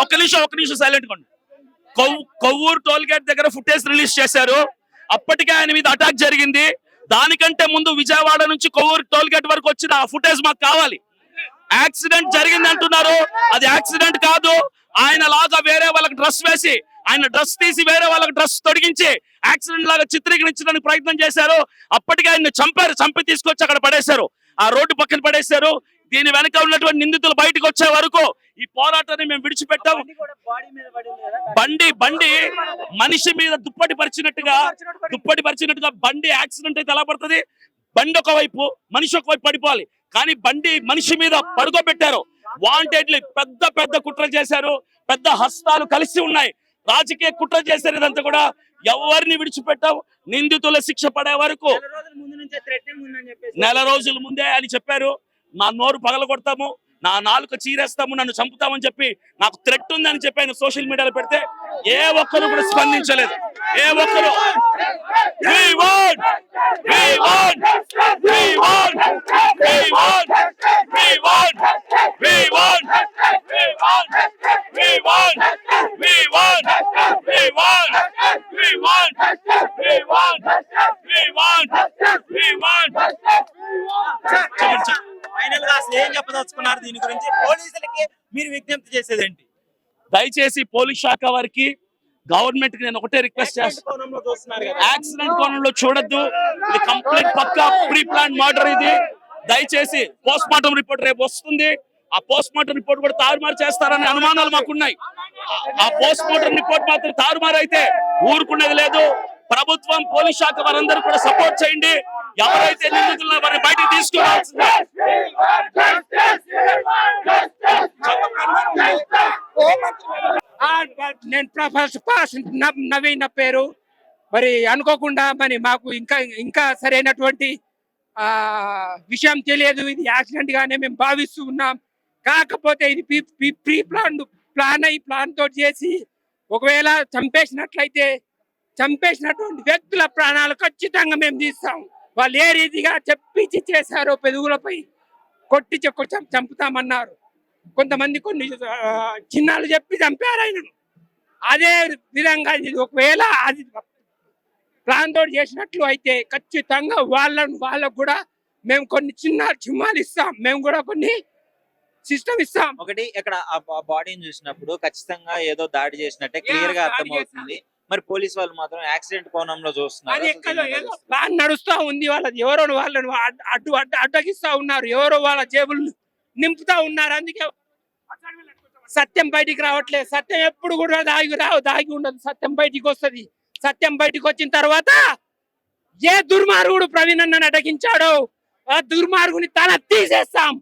ఒక నిమిషం ఒక్క నిమిషం silent Konda Kovvur toll gate దగ్గర ఫుటేజ్ రిలీజ్ చేశారు. అప్పటికే ఆయన మీద అటాక్ జరిగింది. దానికంటే ముందు విజయవాడ నుంచి కొవ్వూరు టోల్ గేట్ వరకు వచ్చిన ఆ ఫుటేజ్ మాకు కావాలి. యాక్సిడెంట్ జరిగింది అంటున్నారు అది యాక్సిడెంట్ కాదు. ఆయన లాగా వేరే వాళ్ళకి డ్రెస్ వేసి ఆయన డ్రెస్ తీసి వేరే వాళ్ళకి డ్రెస్ తొడిగించి యాక్సిడెంట్ లాగా చిత్రీకరించడానికి ప్రయత్నం చేశారు. అప్పటికే ఆయన చంపారు చంపి తీసుకొచ్చి అక్కడ పడేశారు. ఆ రోడ్డు పక్కన పడేశారు. దీని వెనక ఉన్నటువంటి నిందితులు బయటకు వచ్చే వరకు ఈ పోరాటాన్ని మేము విడిచిపెట్టాం. బండి బండి మనిషి మీద దుప్పటి పరిచినట్టుగా దుప్పటి పరిచినట్టుగా బండి యాక్సిడెంట్ అయితే ఎలా పడుతుంది? బండి ఒకవైపు మనిషి ఒకవైపు పడిపోవాలి. కానీ బండి మనిషి మీద పడుకోబెట్టారు. వాంటెడ్లీ పెద్ద పెద్ద కుట్రలు చేశారు పెద్ద హస్తాలు కలిసి ఉన్నాయి రాజకీయ కుట్ర చేశారు ఇదంతా కూడా ఎవరిని విడిచిపెట్టాం నిందితుల శిక్ష పడే వరకు నెల రోజుల ముందు అని చెప్పారు నా నోరు పగల కొడతాము నా నాలుక చీరేస్తాము నన్ను చంపుతామని చెప్పి నాకు థ్రెట్ ఉందని చెప్పి ఆయన సోషల్ మీడియాలో పెడితే ఏ ఒక్కరు కూడా స్పందించలేదు ఏ ఒక్కరు We! We! We! We want! We want! We want! We want! We want! We want! We want! We want! We want! We want! ఫైనల్గా అసలు ఏం చెప్పదలుచుకున్నారు దీని గురించి పోలీసులకి మీరు విజ్ఞప్తి చేసేది ఏంటి దయచేసి పోలీస్ శాఖ వారికి గవర్నమెంట్కి నేను ఒకటే రిక్వెస్ట్ చేస్తాను యాక్సిడెంట్ కోణంలో చూడొద్దు ఇది కంప్లీట్ పక్కా ప్రీ ప్లాన్ మర్డర్ ఇది దయచేసి పోస్ట్ మార్టం రిపోర్ట్ రేపు వస్తుంది ఆ పోస్ట్ మార్టం రిపోర్ట్ కూడా తారుమారు చేస్తారనే అనుమానాలు మాకున్నాయి ఆ- పోస్ట్ మార్టం రిపోర్ట్ మాత్రం తారుమారైతే అయితే లేదు. ప్రభుత్వం పోలీస్ శాఖ వారందరూ కూడా సపోర్ట్ చేయండి. ఎవరైతే నిందితులు వారిని బయటకు తీసుకురావాల్సిందే. Ah, నేను ఫస్ట్ పాస్ న- నవీన్ పేరు. మరి అనుకోకుండా మరి మాకు ఇంకా ఇంకా సరైనటువంటి ఆ విషయం తెలియదు. ఇది యాక్సిడెంట్ గానే మేము భావిస్తూ ఉన్నాం. కాకపోతే ఇది ప్రీ ప్లాన్ ప్లాన్ అయి ప్లాన్ తోటి చేసి ఒకవేళ చంపేసినట్లయితే చంపేసినటువంటి వ్యక్తుల ప్రాణాలు ఖచ్చితంగా మేము తీస్తాం. వాళ్ళు ఏ రీతిగా చెప్పించి చేశారో పెదుగులపై కొట్టి చెక్కు చంపుతామన్నారు. కొంతమంది కొన్ని చిన్నాలు చెప్పి చంపారు ఆయనను. అదే విధంగా ఇది ఒకవేళ అది ప్లాన్ తోటి చేసినట్లు అయితే ఖచ్చితంగా వాళ్ళను వాళ్ళకు కూడా మేము కొన్ని చిన్న చిమ్మాలు ఇస్తాం. మేము కూడా కొన్ని సిస్టమ్ ఇస్తాం. ఒకటి ఇక్కడ ఆ బాడీని చూసినప్పుడు ఖచ్చితంగా ఏదో దాడి చేసినట్టే క్లియర్గా అర్థమవుతుంది. మరి పోలీస్ వాళ్ళు మాత్రం యాక్సిడెంట్ కోణంలో చూస్తున్నారు. ఎక్కడో ఏదో ప్లాన్ నడుస్తా ఉంది వాళ్ళది. ఎవరో వాళ్ళని అడ్డు అడ్డు అడ్డు అడ్డగిస్తా ఉన్నారు. ఎవరో వాళ్ళ జేబులు నింపుతా ఉన్నారు. అందుకే సత్యం బయటికి రావట్లేదు. సత్యం ఎప్పుడు కూడా దాగి రావు దాగి ఉండదు. సత్యం బయటికి వస్తది. సత్యం బయటికి వచ్చిన తర్వాత ఏ దుర్మార్గుడు ప్రవీణ్ అన్న నటకించాడో ఆ దుర్మార్గుని తల తీసేస్తాం.